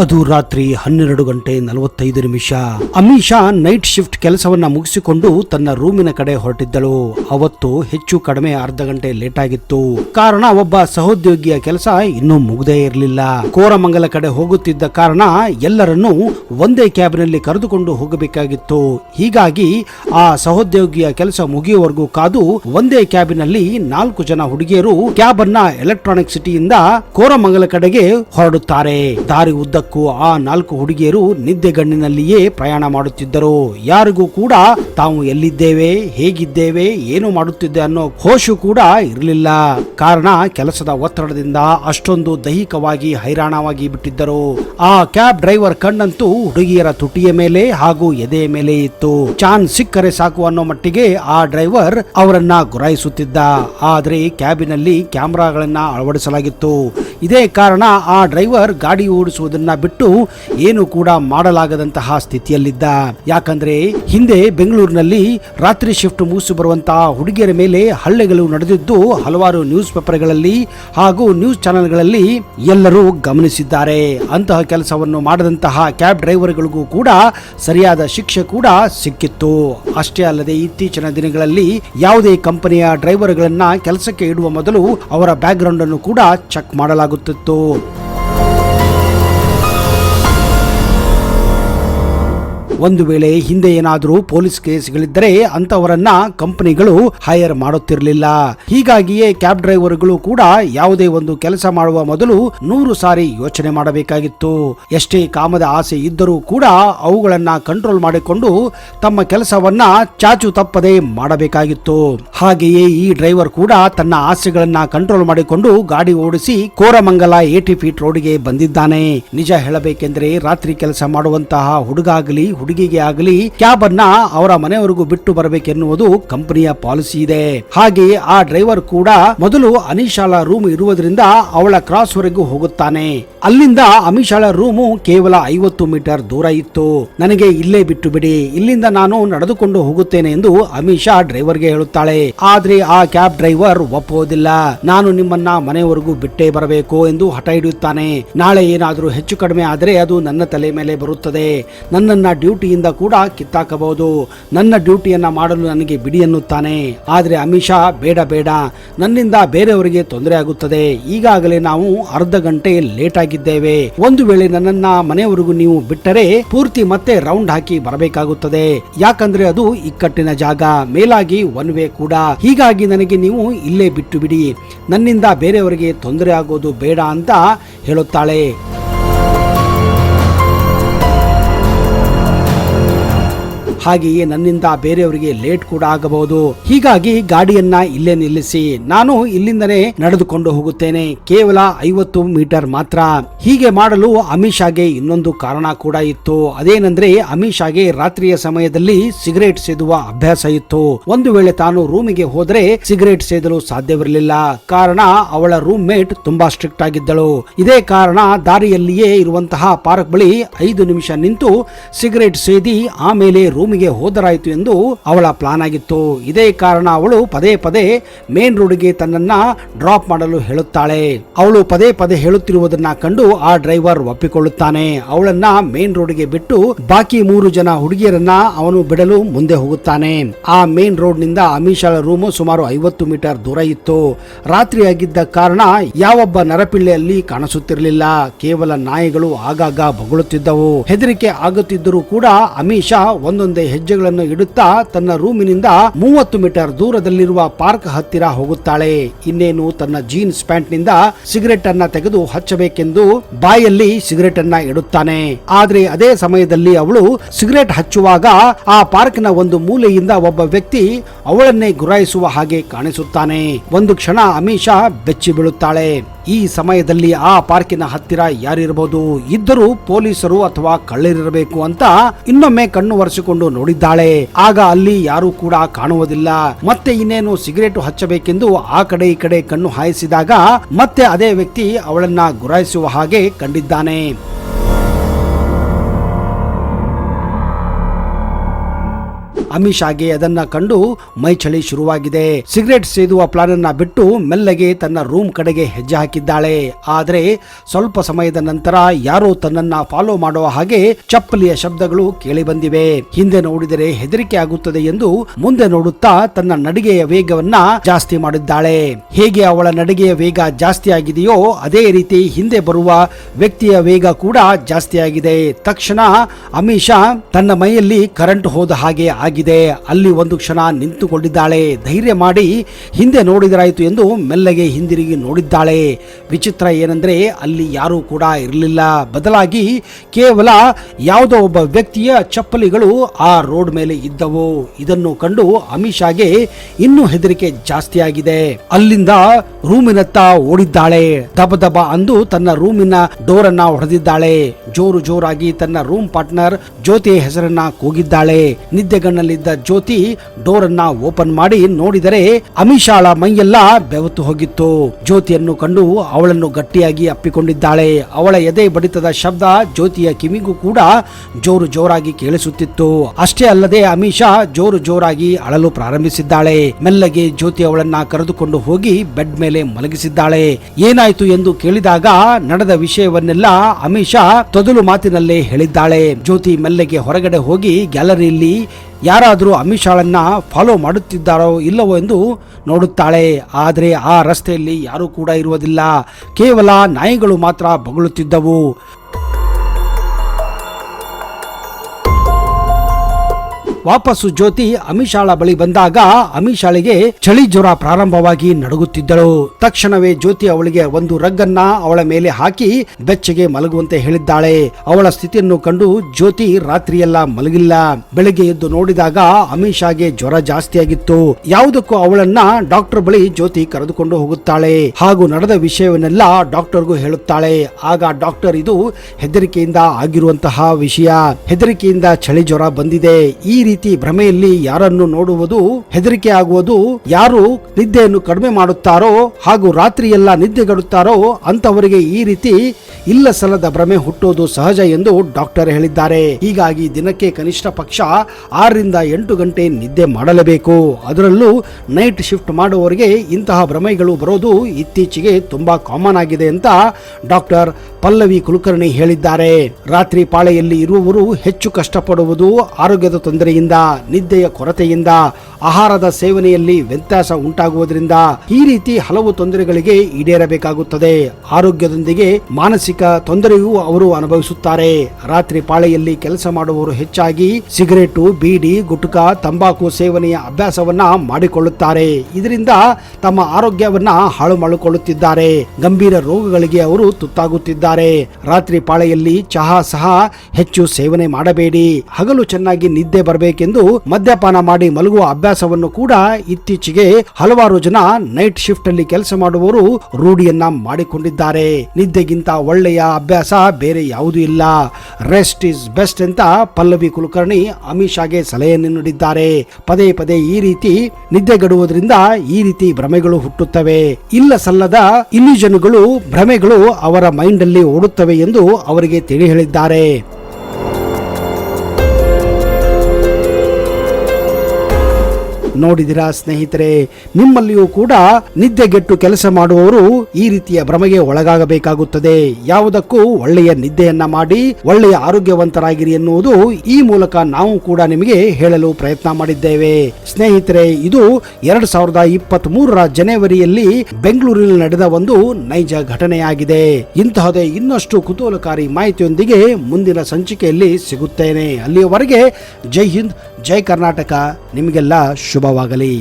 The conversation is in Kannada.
ಅದು ರಾತ್ರಿ ಹನ್ನೆರಡು ಗಂಟೆ ನಲವತ್ತೈದು ನಿಮಿಷ. ಅಮಿಷಾ ನೈಟ್ ಶಿಫ್ಟ್ ಕೆಲಸವನ್ನ ಮುಗಿಸಿಕೊಂಡು ತನ್ನ ರೂಮಿನ ಕಡೆ ಹೊರಟಿದ್ದಳು. ಅವತ್ತು ಹೆಚ್ಚು ಕಡಿಮೆ ಅರ್ಧ ಗಂಟೆ ಲೇಟ್ ಆಗಿತ್ತು. ಕಾರಣ ಒಬ್ಬ ಸಹೋದ್ಯೋಗಿಯ ಕೆಲಸ ಇನ್ನೂ ಮುಗ್ದೇ ಇರಲಿಲ್ಲ. ಕೋರಮಂಗಲ ಕಡೆ ಹೋಗುತ್ತಿದ್ದ ಕಾರಣ ಎಲ್ಲರನ್ನೂ ಒಂದೇ ಕ್ಯಾಬ್ನಲ್ಲಿ ಕರೆದುಕೊಂಡು ಹೋಗಬೇಕಾಗಿತ್ತು. ಹೀಗಾಗಿ ಆ ಸಹೋದ್ಯೋಗಿಯ ಕೆಲಸ ಮುಗಿಯುವವರೆಗೂ ಕಾದು ಒಂದೇ ಕ್ಯಾಬಿನಲ್ಲಿ ನಾಲ್ಕು ಜನ ಹುಡುಗಿಯರು ಕ್ಯಾಬ್ ಅನ್ನ ಎಲೆಕ್ಟ್ರಾನಿಕ್ ಸಿಟಿಯಿಂದ ಕೋರಮಂಗಲ ಕಡೆಗೆ ಹೊರಡುತ್ತಾರೆ. ದಾರಿ ಉದ್ದಕ್ಕೂ ಆ ನಾಲ್ಕು ಹುಡುಗಿಯರು ನಿದ್ದೆಗಣ್ಣಿನಲ್ಲಿಯೇ ಪ್ರಯಾಣ ಮಾಡುತ್ತಿದ್ದರು. ಯಾರಿಗೂ ಕೂಡ ತಾವು ಎಲ್ಲಿದ್ದೇವೆ, ಹೇಗಿದ್ದೇವೆ, ಏನು ಮಾಡುತ್ತಿದ್ದೆ ಅನ್ನೋ ಹೋಶು ಕೂಡ ಇರಲಿಲ್ಲ. ಕಾರಣ ಕೆಲಸದ ಒತ್ತಡದಿಂದ ಅಷ್ಟೊಂದು ದೈಹಿಕವಾಗಿ ಹೈರಾಣವಾಗಿ ಬಿಟ್ಟಿದ್ದರು. ಆ ಕ್ಯಾಬ್ ಡ್ರೈವರ್ ಕಣ್ಣಂತೂ ಹುಡುಗಿಯರ ತುಟಿಯ ಮೇಲೆ ಹಾಗೂ ಎದೆಯ ಮೇಲೆ ಇತ್ತು. ಚಾನ್ ಸಿಕ್ಕರೆ ಸಾಕು ಅನ್ನೋ ಮಟ್ಟಿಗೆ ಆ ಡ್ರೈವರ್ ಅವರನ್ನ ಗುರಾಯಿಸುತ್ತಿದ್ದ. ಆದ್ರೆ ಕ್ಯಾಬಿನಲ್ಲಿ ಕ್ಯಾಮೆರಾಗಳನ್ನ ಅಳವಡಿಸಲಾಗಿತ್ತು. ಇದೇ ಕಾರಣ ಆ ಡ್ರೈವರ್ ಗಾಡಿ ಓಡಿಸುವುದನ್ನ ಬಿಟ್ಟು ಏನು ಕೂಡ ಮಾಡಲಾಗದಂತಹ ಸ್ಥಿತಿಯಲ್ಲಿದ್ದ. ಯಾಕಂದ್ರೆ ಹಿಂದೆ ಬೆಂಗಳೂರಿನಲ್ಲಿ ರಾತ್ರಿ ಶಿಫ್ಟ್ ಮುಗಿಸಿ ಬರುವಂತಹ ಹುಡುಗಿಯರ ಮೇಲೆ ಹಲ್ಲೆಗಳು ನಡೆದಿದ್ದು ಹಲವಾರು ನ್ಯೂಸ್ ಪೇಪರ್ಗಳಲ್ಲಿ ಹಾಗೂ ನ್ಯೂಸ್ ಚಾನೆಲ್ಗಳಲ್ಲಿ ಎಲ್ಲರೂ ಗಮನಿಸಿದ್ದಾರೆ. ಅಂತಹ ಕೆಲಸವನ್ನು ಮಾಡದಂತಹ ಕ್ಯಾಬ್ ಡ್ರೈವರ್ಗಳಿಗೂ ಕೂಡ ಸರಿಯಾದ ಶಿಕ್ಷೆ ಕೂಡ ಸಿಕ್ಕಿತ್ತು. ಅಷ್ಟೇ ಅಲ್ಲದೆ ಇತ್ತೀಚಿನ ದಿನಗಳಲ್ಲಿ ಯಾವುದೇ ಕಂಪನಿಯ ಡ್ರೈವರ್ಗಳನ್ನ ಕೆಲಸಕ್ಕೆ ಇಡುವ ಮೊದಲು ಅವರ ಬ್ಯಾಕ್ ಅನ್ನು ಕೂಡ ಚೆಕ್ ಮಾಡಲಾಗುತ್ತಿತ್ತು. ಒಂದು ವೇಳೆ ಹಿಂದೆ ಏನಾದರೂ ಪೊಲೀಸ್ ಕೇಸ್ಗಳಿದ್ದರೆ ಅಂತವರನ್ನ ಕಂಪನಿಗಳು ಹೈಯರ್ ಮಾಡುತ್ತಿರಲಿಲ್ಲ. ಹೀಗಾಗಿಯೇ ಕ್ಯಾಬ್ ಡ್ರೈವರ್ಗಳು ಕೂಡ ಯಾವುದೇ ಒಂದು ಕೆಲಸ ಮಾಡುವ ಮೊದಲು ನೂರು ಸಾರಿ ಯೋಚನೆ ಮಾಡಬೇಕಾಗಿತ್ತು. ಎಷ್ಟೇ ಕಾಮದ ಆಸೆ ಇದ್ದರೂ ಕೂಡ ಅವುಗಳನ್ನ ಕಂಟ್ರೋಲ್ ಮಾಡಿಕೊಂಡು ತಮ್ಮ ಕೆಲಸವನ್ನ ಚಾಚು ತಪ್ಪದೆ ಮಾಡಬೇಕಾಗಿತ್ತು. ಹಾಗೆಯೇ ಈ ಡ್ರೈವರ್ ಕೂಡ ತನ್ನ ಆಸೆಗಳನ್ನ ಕಂಟ್ರೋಲ್ ಮಾಡಿಕೊಂಡು ಗಾಡಿ ಓಡಿಸಿ ಕೋರಮಂಗಲ ಏಟಿ ಫೀಟ್ ರೋಡ್ಗೆ ಬಂದಿದ್ದಾನೆ. ನಿಜ ಹೇಳಬೇಕೆಂದರೆ ರಾತ್ರಿ ಕೆಲಸ ಮಾಡುವಂತಹ ಹುಡುಗಾಗಲಿ ಹುಡುಗಿಗೆ ಆಗಲಿ ಕ್ಯಾಬ್ ಅನ್ನ ಅವರ ಮನೆಯವರೆಗೂ ಬಿಟ್ಟು ಬರಬೇಕೆನ್ನುವುದು ಕಂಪನಿಯ ಪಾಲಿಸಿ ಇದೆ. ಹಾಗೆ ಆ ಡ್ರೈವರ್ ಕೂಡ ಮೊದಲು ಅನಿಶಾಳ ರೂಮ್ ಇರುವುದರಿಂದ ಅವಳ ಕ್ರಾಸ್ ವರೆಗೂ ಹೋಗುತ್ತಾನೆ. ಅಲ್ಲಿಂದ ಅಮಿಶಾಳ ರೂಮು ಕೇವಲ ಐವತ್ತು ಮೀಟರ್ ದೂರ ಇತ್ತು. ನನಗೆ ಇಲ್ಲೇ ಬಿಟ್ಟು ಬಿಡಿ, ಇಲ್ಲಿಂದ ನಾನು ನಡೆದುಕೊಂಡು ಹೋಗುತ್ತೇನೆ ಎಂದು ಅಮಿಷಾ ಡ್ರೈವರ್ಗೆ ಹೇಳುತ್ತಾಳೆ. ಆದ್ರೆ ಆ ಕ್ಯಾಬ್ ಡ್ರೈವರ್ ಒಪ್ಪುವುದಿಲ್ಲ. ನಾನು ನಿಮ್ಮನ್ನ ಮನೆಯವರೆಗೂ ಬಿಟ್ಟೇ ಬರಬೇಕು ಎಂದು ಹಠ ಹಿಡಿಯುತ್ತಾನೆ. ನಾಳೆ ಏನಾದರೂ ಹೆಚ್ಚು ಕಡಿಮೆ ಆದರೆ ಅದು ನನ್ನ ತಲೆ ಮೇಲೆ ಬರುತ್ತದೆ. ನನ್ನನ್ನ ಡ್ಯೂಟಿಯಿಂದ ಕೂಡ ಕಿತ್ತಾಕಬಹುದು. ನನ್ನ ಡ್ಯೂಟಿಯನ್ನ ಮಾಡಲು ನನಗೆ ಬಿಡಿ ಎನ್ನುತ್ತಾನೆ. ಆದ್ರೆ ಅಮಿಷಾ, ಬೇಡ ಬೇಡ. ನನ್ನಿಂದ ಬೇರೆಯವರಿಗೆ ತೊಂದರೆ ಆಗುತ್ತದೆ. ಈಗಾಗಲೇ ನಾವು ಅರ್ಧ ಗಂಟೆ ಲೇಟ್ ಆಗಿದ್ದೇವೆ. ಒಂದು ವೇಳೆ ನನ್ನನ್ನ ಮನೆಯವರೆಗೂ ನೀವು ಬಿಟ್ಟರೆ ಪೂರ್ತಿ ಮತ್ತೆ ರೌಂಡ್ ಹಾಕಿ ಬರಬೇಕಾಗುತ್ತದೆ. ಯಾಕಂದ್ರೆ ಅದು ಇಕ್ಕಟ್ಟಿನ ಜಾಗ. ಮೇಲಾಗಿ ಒನ್ ವೇ ಕೂಡ. ಹೀಗಾಗಿ ನನಗೆ ನೀವು ಇಲ್ಲೇ ಬಿಟ್ಟು ಬಿಡಿ. ನನ್ನಿಂದ ಬೇರೆಯವರಿಗೆ ತೊಂದರೆ ಆಗೋದು ಬೇಡ ಅಂತ ಹೇಳುತ್ತಾಳೆ. ಹಾಗೆಯೇ ನನ್ನಿಂದ ಬೇರೆಯವರಿಗೆ ಲೇಟ್ ಕೂಡ ಆಗಬಹುದು. ಹೀಗಾಗಿ ಗಾಡಿಯನ್ನ ಇಲ್ಲೇ ನಿಲ್ಲಿಸಿ. ನಾನು ಇಲ್ಲಿಂದನೇ ನಡೆದುಕೊಂಡು ಹೋಗುತ್ತೇನೆ. ಕೇವಲ ಐವತ್ತು ಮೀಟರ್ ಮಾತ್ರ. ಹೀಗೆ ಮಾಡಲು ಅಮಿಷಾಗೆ ಇನ್ನೊಂದು ಕಾರಣ ಕೂಡ ಇತ್ತು. ಅದೇನೆಂದ್ರೆ ಅಮಿಷಾಗೆ ರಾತ್ರಿಯ ಸಮಯದಲ್ಲಿ ಸಿಗರೇಟ್ ಸೇದುವ ಅಭ್ಯಾಸ ಇತ್ತು. ಒಂದು ವೇಳೆ ತಾನು ರೂಮಿಗೆ ಹೋದ್ರೆ ಸಿಗರೇಟ್ ಸೇದಲು ಸಾಧ್ಯವಿರಲಿಲ್ಲ. ಕಾರಣ ಅವಳ ರೂಮ್ ಮೇಟ್ ತುಂಬಾ ಸ್ಟ್ರಿಕ್ಟ್ ಆಗಿದ್ದಳು. ಇದೇ ಕಾರಣ ದಾರಿಯಲ್ಲಿಯೇ ಇರುವಂತಹ ಪಾರ್ಕ್ ಬಳಿ ಐದು ನಿಮಿಷ ನಿಂತು ಸಿಗರೇಟ್ ಸೇದಿ ಆಮೇಲೆ ರೂಮಿಗೆ ಹೋದರಾಯಿತು ಎಂದು ಅವಳ ಪ್ಲಾನ್ ಆಗಿತ್ತು. ಇದೇ ಕಾರಣ ಅವಳು ಪದೇ ಪದೇ ಮೇನ್ ರೋಡ್ಗೆ ತನ್ನನ್ನ ಡ್ರಾಪ್ ಮಾಡಲು ಹೇಳುತ್ತಾಳೆ. ಅವಳು ಪದೇ ಪದೇ ಹೇಳುತ್ತಿರುವುದನ್ನ ಕಂಡು ಆ ಡ್ರೈವರ್ ಒಪ್ಪಿಕೊಳ್ಳುತ್ತಾನೆ. ಅವಳನ್ನ ಮೇನ್ ರೋಡ್ಗೆ ಬಿಟ್ಟು ಬಾಕಿ ಮೂರು ಜನ ಹುಡುಗಿಯರನ್ನ ಅವನು ಬಿಡಲು ಮುಂದೆ ಹೋಗುತ್ತಾನೆ. ಆ ಮೇನ್ ರೋಡ್ನಿಂದ ಅಮಿಷಾಳ ರೂಮ್ ಸುಮಾರು ಐವತ್ತು ಮೀಟರ್ ದೂರ ಇತ್ತು. ರಾತ್ರಿಯಾಗಿದ್ದ ಕಾರಣ ಯಾವೊಬ್ಬ ನರಪಿಳ್ಳೆಯಲ್ಲಿ ಕಾಣಿಸುತ್ತಿರಲಿಲ್ಲ. ಕೇವಲ ನಾಯಿಗಳು ಆಗಾಗ ಬೊಗಳುತ್ತಿದ್ದವು. ಹೆದರಿಕೆ ಆಗುತ್ತಿದ್ದರೂ ಕೂಡ ಅಮಿಷಾ ಒಂದೊಂದೇ ಹೆಜ್ಜೆಗಳನ್ನು ಇಡುತ್ತಾ ತನ್ನ ರೂಮಿನಿಂದ ಮೂವತ್ತು ಮೀಟರ್ ದೂರದಲ್ಲಿರುವ ಪಾರ್ಕ್ ಹತ್ತಿರ ಹೋಗುತ್ತಾಳೆ. ಇನ್ನೇನು ತನ್ನ ಜೀನ್ಸ್ ಪ್ಯಾಂಟ್ನಿಂದ ಸಿಗರೆಟ್ ಅನ್ನ ತೆಗೆದು ಹಚ್ಚಬೇಕೆಂದು ಬಾಯಲ್ಲಿ ಸಿಗರೆಟ್ ಅನ್ನ ಇಡುತ್ತಾನೆ. ಆದ್ರೆ ಅದೇ ಸಮಯದಲ್ಲಿ ಅವಳು ಸಿಗರೆಟ್ ಹಚ್ಚುವಾಗ ಆ ಪಾರ್ಕ್ನ ಒಂದು ಮೂಲೆಯಿಂದ ಒಬ್ಬ ವ್ಯಕ್ತಿ ಅವಳನ್ನೇ ಗುರಾಯಿಸುವ ಹಾಗೆ ಕಾಣಿಸುತ್ತಾನೆ. ಒಂದು ಕ್ಷಣ ಅಮಿಷಾ ಬೆಚ್ಚಿ ಬೀಳುತ್ತಾಳೆ ಈ ಸಮಯದಲ್ಲಿ ಆ ಪಾರ್ಕಿನ ಹತ್ತಿರ ಯಾರಿರಬಹುದು ಇದ್ದರೂ ಪೊಲೀಸರು ಅಥವಾ ಕಳ್ಳರಿರಬೇಕು ಅಂತ ಇನ್ನೊಮ್ಮೆ ಕಣ್ಣು ಒರೆಸಿಕೊಂಡು ನೋಡಿದ್ದಾಳೆ. ಆಗ ಅಲ್ಲಿ ಯಾರೂ ಕೂಡ ಕಾಣುವುದಿಲ್ಲ. ಮತ್ತೆ ಇನ್ನೇನು ಸಿಗರೇಟು ಹಚ್ಚಬೇಕೆಂದು ಆ ಕಡೆ ಈ ಕಡೆ ಕಣ್ಣು ಹಾಯಿಸಿದಾಗ ಮತ್ತೆ ಅದೇ ವ್ಯಕ್ತಿ ಅವಳನ್ನ ಗುರಾಯಿಸುವ ಹಾಗೆ ಕಂಡಿದ್ದಾನೆ. ಅಮಿಷಾಗೆ ಅದನ್ನ ಕಂಡು ಮೈ ಚಳಿ ಶುರುವಾಗಿದೆ. ಸಿಗರೆಟ್ ಸೇದುವ ಪ್ಲಾನ್ ಅನ್ನ ಬಿಟ್ಟು ಮೆಲ್ಲಗೆ ತನ್ನ ರೂಮ್ ಕಡೆಗೆ ಹೆಜ್ಜೆ ಹಾಕಿದ್ದಾಳೆ. ಆದರೆ ಸ್ವಲ್ಪ ಸಮಯದ ನಂತರ ಯಾರೋ ತನ್ನನ್ನ ಫಾಲೋ ಮಾಡುವ ಹಾಗೆ ಚಪ್ಪಲಿಯ ಶಬ್ದಗಳು ಕೇಳಿ ಬಂದಿವೆ. ಹಿಂದೆ ನೋಡಿದರೆ ಹೆದರಿಕೆ ಆಗುತ್ತದೆ ಎಂದು ಮುಂದೆ ನೋಡುತ್ತಾ ತನ್ನ ನಡಿಗೆಯ ವೇಗವನ್ನ ಜಾಸ್ತಿ ಮಾಡಿದ್ದಾಳೆ. ಹೇಗೆ ಅವಳ ನಡಿಗೆಯ ವೇಗ ಜಾಸ್ತಿ ಆಗಿದೆಯೋ ಅದೇ ರೀತಿ ಹಿಂದೆ ಬರುವ ವ್ಯಕ್ತಿಯ ವೇಗ ಕೂಡ ಜಾಸ್ತಿ ಆಗಿದೆ. ತಕ್ಷಣ ಅಮಿಷಾ ತನ್ನ ಮೈಯಲ್ಲಿ ಕರೆಂಟ್ ಹೋದ ಹಾಗೆ ಆಗಿದೆ. ಅಲ್ಲಿ ಒಂದು ಕ್ಷಣ ನಿಂತುಕೊಂಡಿದ್ದಾಳೆ. ಧೈರ್ಯ ಮಾಡಿ ಹಿಂದೆ ನೋಡಿದರಾಯಿತು ಎಂದು ಮೆಲ್ಲಗೆ ಹಿಂದಿರುಗಿ ನೋಡಿದ್ದಾಳೆ. ವಿಚಿತ್ರ ಏನೆಂದರೆ ಅಲ್ಲಿ ಯಾರೂ ಕೂಡ ಇರಲಿಲ್ಲ. ಬದಲಾಗಿ ಕೇವಲ ಯಾವುದೋ ಒಬ್ಬ ವ್ಯಕ್ತಿಯ ಚಪ್ಪಲಿಗಳು ಆ ರೋಡ್ ಮೇಲೆ ಇದ್ದವು. ಇದನ್ನು ಕಂಡು ಅಮಿಷಾಗೆ ಇನ್ನೂ ಹೆದರಿಕೆ ಜಾಸ್ತಿಯಾಗಿದೆ. ಅಲ್ಲಿಂದ ರೂಮಿನತ್ತ ಓಡಿದ್ದಾಳೆ. ದಬ ದಬ ಅಂದು ತನ್ನ ರೂಮಿನ ಡೋರ್ ಅನ್ನ ಹೊಡೆದಿದ್ದಾಳೆ. ಜೋರು ಜೋರಾಗಿ ತನ್ನ ರೂಮ್ ಪಾರ್ಟ್ನರ್ ಜ್ಯೋತಿ ಹೆಸರನ್ನ ಕೂಗಿದ್ದಾಳೆ. ನಿದ್ದೆಗಣ್ಣಲ್ಲಿದ್ದ ಜ್ಯೋತಿ ಡೋರ್ ಅನ್ನ ಓಪನ್ ಮಾಡಿ ನೋಡಿದರೆ ಅಮಿಷಾಳ ಮೈಯೆಲ್ಲ ಬೆವತ್ತು ಹೋಗಿತ್ತು. ಜ್ಯೋತಿಯನ್ನು ಕಂಡು ಅವಳನ್ನು ಗಟ್ಟಿಯಾಗಿ ಅಪ್ಪಿಕೊಂಡಿದ್ದಾಳೆ. ಅವಳ ಎದೆ ಬಡಿತದ ಶಬ್ದ ಜ್ಯೋತಿಯ ಕಿವಿಗೂ ಕೂಡ ಜೋರು ಜೋರಾಗಿ ಕೇಳಿಸುತ್ತಿತ್ತು. ಅಷ್ಟೇ ಅಲ್ಲದೆ ಅಮಿಷಾ ಜೋರು ಜೋರಾಗಿ ಅಳಲು ಪ್ರಾರಂಭಿಸಿದ್ದಾಳೆ. ಮೆಲ್ಲಗೆ ಜ್ಯೋತಿ ಅವಳನ್ನ ಕರೆದುಕೊಂಡು ಹೋಗಿ ಬೆಡ್ ಮೇಲೆ ಮಲಗಿಸಿದ್ದಾಳೆ. ಏನಾಯ್ತು ಎಂದು ಕೇಳಿದಾಗ ನಡೆದ ವಿಷಯವನ್ನೆಲ್ಲ ಅಮಿಷಾ ತೊದಲು ಮಾತಿನಲ್ಲೇ ಹೇಳಿದ್ದಾಳೆ. ಜ್ಯೋತಿ ಮೆಲ್ಲಗೆ ಹೊರಗಡೆ ಹೋಗಿ ಗ್ಯಾಲರಿಯಲ್ಲಿ ಯಾರಾದರೂ ಅಮಿಷಾಳನ್ನ ಫಾಲೋ ಮಾಡುತ್ತಿದ್ದಾರೋ ಇಲ್ಲವೋ ಎಂದು ನೋಡುತ್ತಾಳೆ. ಆದರೆ ಆ ರಸ್ತೆಯಲ್ಲಿ ಯಾರೂ ಕೂಡ ಇರುವುದಿಲ್ಲ. ಕೇವಲ ನಾಯಿಗಳು ಮಾತ್ರ ಬೊಗಳುತ್ತಿದ್ದವು. ವಾಪಸ್ಸು ಜ್ಯೋತಿ ಅಮಿಷಾಳ ಬಳಿ ಬಂದಾಗ ಅಮಿಶಾಳಿಗೆ ಚಳಿ ಜ್ವರ ಪ್ರಾರಂಭವಾಗಿ ನಡುಗುತ್ತಿದ್ದಳು. ತಕ್ಷಣವೇ ಜ್ಯೋತಿ ಅವಳಿಗೆ ಒಂದು ರಗ್ಗನ್ನ ಅವಳ ಮೇಲೆ ಹಾಕಿ ಬೆಚ್ಚಗೆ ಮಲಗುವಂತೆ ಹೇಳಿದ್ದಾಳೆ. ಅವಳ ಸ್ಥಿತಿಯನ್ನು ಕಂಡು ಜ್ಯೋತಿ ರಾತ್ರಿಯೆಲ್ಲ ಮಲಗಿಲ್ಲ. ಬೆಳಿಗ್ಗೆ ಎದ್ದು ನೋಡಿದಾಗ ಅಮಿಷಾಗೆ ಜ್ವರ ಜಾಸ್ತಿಯಾಗಿತ್ತು. ಯಾವುದಕ್ಕೂ ಅವಳನ್ನ ಡಾಕ್ಟರ್ ಬಳಿ ಜ್ಯೋತಿ ಕರೆದುಕೊಂಡು ಹೋಗುತ್ತಾಳೆ. ಹಾಗೂ ನಡೆದ ವಿಷಯವನ್ನೆಲ್ಲ ಡಾಕ್ಟರ್ಗೂ ಹೇಳುತ್ತಾಳೆ. ಆಗ ಡಾಕ್ಟರ್ ಇದು ಹೆದರಿಕೆಯಿಂದ ಆಗಿರುವಂತಹ ವಿಷಯ. ಹೆದರಿಕೆಯಿಂದ ಚಳಿ ಜ್ವರ ಬಂದಿದೆ. ಈ ರೀತಿ ಭ್ರಮೆಯಲ್ಲಿ ಯಾರನ್ನು ನೋಡುವುದು, ಹೆದರಿಕೆ ಆಗುವುದು, ಯಾರು ನಿದ್ದೆಯನ್ನು ಕಡಿಮೆ ಮಾಡುತ್ತಾರೋ ಹಾಗೂ ರಾತ್ರಿಯೆಲ್ಲ ನಿದ್ದೆಗಡುತ್ತಾರೋ ಅಂತವರಿಗೆ ಈ ರೀತಿ ಇಲ್ಲ ಸಲದ ಭ್ರಮೆ ಹುಟ್ಟುವುದು ಸಹಜ ಎಂದು ಡಾಕ್ಟರ್ ಹೇಳಿದ್ದಾರೆ. ಹೀಗಾಗಿ ದಿನಕ್ಕೆ ಕನಿಷ್ಠ ಪಕ್ಷ ಆರರಿಂದ ಎಂಟು ಗಂಟೆ ನಿದ್ದೆ ಮಾಡಲೇಬೇಕು. ಅದರಲ್ಲೂ ನೈಟ್ ಶಿಫ್ಟ್ ಮಾಡುವವರಿಗೆ ಇಂತಹ ಭ್ರಮೆಗಳು ಬರೋದು ಇತ್ತೀಚೆಗೆ ತುಂಬಾ ಕಾಮನ್ ಆಗಿದೆ ಅಂತ ಡಾಕ್ಟರ್ ಪಲ್ಲವಿ ಕುಲಕರ್ಣಿ ಹೇಳಿದ್ದಾರೆ. ರಾತ್ರಿ ಪಾಳೆಯಲ್ಲಿ ಇರುವವರು ಹೆಚ್ಚು ಕಷ್ಟಪಡುವುದು ಆರೋಗ್ಯದ ತೊಂದರೆಯಿಂದ ನಿದ್ದೆಯ ಕೊರತೆಯಿಂದ, ಆಹಾರದ ಸೇವನೆಯಲ್ಲಿ ವ್ಯತ್ಯಾಸ ಉಂಟಾಗುವುದರಿಂದ ಈ ರೀತಿ ಹಲವು ತೊಂದರೆಗಳಿಗೆ ಈಡೇರಬೇಕಾಗುತ್ತದೆ. ಆರೋಗ್ಯದೊಂದಿಗೆ ಮಾನಸಿಕ ತೊಂದರೆಯೂ ಅವರು ಅನುಭವಿಸುತ್ತಾರೆ. ರಾತ್ರಿ ಪಾಳೆಯಲ್ಲಿ ಕೆಲಸ ಮಾಡುವವರು ಹೆಚ್ಚಾಗಿ ಸಿಗರೇಟು, ಬೀಡಿ, ಗುಟ್ಕಾ, ತಂಬಾಕು ಸೇವನೆಯ ಅಭ್ಯಾಸವನ್ನ ಮಾಡಿಕೊಳ್ಳುತ್ತಾರೆ. ಇದರಿಂದ ತಮ್ಮ ಆರೋಗ್ಯವನ್ನ ಹಾಳು ಮಾಡಿಕೊಳ್ಳುತ್ತಿದ್ದಾರೆ. ಗಂಭೀರ ರೋಗಗಳಿಗೆ ಅವರು ತುತ್ತಾಗುತ್ತಿದ್ದಾರೆ. ರಾತ್ರಿ ಪಾಳೆಯಲ್ಲಿ ಚಹಾ ಸಹ ಹೆಚ್ಚು ಸೇವನೆ ಮಾಡಬೇಡಿ. ಹಗಲು ಚೆನ್ನಾಗಿ ನಿದ್ದೆ ಬರಬೇಕೆಂದು ಮದ್ಯಪಾನ ಮಾಡಿ ಮಲಗುವ ಅಭ್ಯಾಸವನ್ನು ಕೂಡ ಇತ್ತೀಚೆಗೆ ಹಲವಾರು ಜನ ನೈಟ್ ಶಿಫ್ಟ್ ಅಲ್ಲಿ ಕೆಲಸ ಮಾಡುವವರು ರೂಢಿಯನ್ನ ಮಾಡಿಕೊಂಡಿದ್ದಾರೆ. ನಿದ್ದೆಗಿಂತ ಒಳ್ಳೆಯ ಅಭ್ಯಾಸ ಬೇರೆ ಯಾವುದೂ ಇಲ್ಲ. ರೆಸ್ಟ್ ಇಸ್ ಬೆಸ್ಟ್ ಅಂತ ಪಲ್ಲವಿ ಕುಲಕರ್ಣಿ ಅಮಿಷಾಗೆ ಸಲಹೆಯನ್ನು ನೀಡಿದ್ದಾರೆ. ಪದೇ ಪದೇ ಈ ರೀತಿ ನಿದ್ದೆಗೆಡುವುದರಿಂದ ಈ ರೀತಿ ಭ್ರಮೆಗಳು ಹುಟ್ಟುತ್ತವೆ. ಇಲ್ಲ ಸಲ್ಲದ ಇಲ್ಯೂಷನ್ಗಳು ಭ್ರಮೆಗಳು ಅವರ ಮೈಂಡ್ ಅಲ್ಲಿ ಓಡುತ್ತವೆ ಎಂದು ಅವರಿಗೆ ತಿಳಿ ಹೇಳಿದ್ದಾರೆ ನೋಡಿದಿರಾ ಸ್ನೇಹಿತರೆ, ನಿಮ್ಮಲ್ಲಿಯೂ ಕೂಡ ನಿದ್ದೆಗೆಟ್ಟು ಕೆಲಸ ಮಾಡುವವರು ಈ ರೀತಿಯ ಭ್ರಮೆಗೆ ಒಳಗಾಗಬೇಕಾಗುತ್ತದೆ. ಯಾವುದಕ್ಕೂ ಒಳ್ಳೆಯ ನಿದ್ದೆಯನ್ನ ಮಾಡಿ, ಒಳ್ಳೆಯ ಆರೋಗ್ಯವಂತರಾಗಿರಿ ಎನ್ನುವುದು ಈ ಮೂಲಕ ನಾವು ಕೂಡ ನಿಮಗೆ ಹೇಳಲು ಪ್ರಯತ್ನ ಮಾಡಿದ್ದೇವೆ. ಸ್ನೇಹಿತರೆ, ಇದು ಎರಡ್ ಸಾವಿರದ ಇಪ್ಪತ್ತ್ ಮೂರರ ಜನವರಿಯಲ್ಲಿ ಬೆಂಗಳೂರಿನಲ್ಲಿ ನಡೆದ ಒಂದು ನೈಜ ಘಟನೆಯಾಗಿದೆ. ಇಂತಹದೇ ಇನ್ನಷ್ಟು ಕುತೂಹಲಕಾರಿ ಮಾಹಿತಿಯೊಂದಿಗೆ ಮುಂದಿನ ಸಂಚಿಕೆಯಲ್ಲಿ ಸಿಗುತ್ತೇನೆ. ಅಲ್ಲಿಯವರೆಗೆ ಜೈ ಹಿಂದ್ ಜೈ ಕರ್ನಾಟಕ ನಿಮಗೆಲ್ಲ ಶುಭವಾಗಲಿ.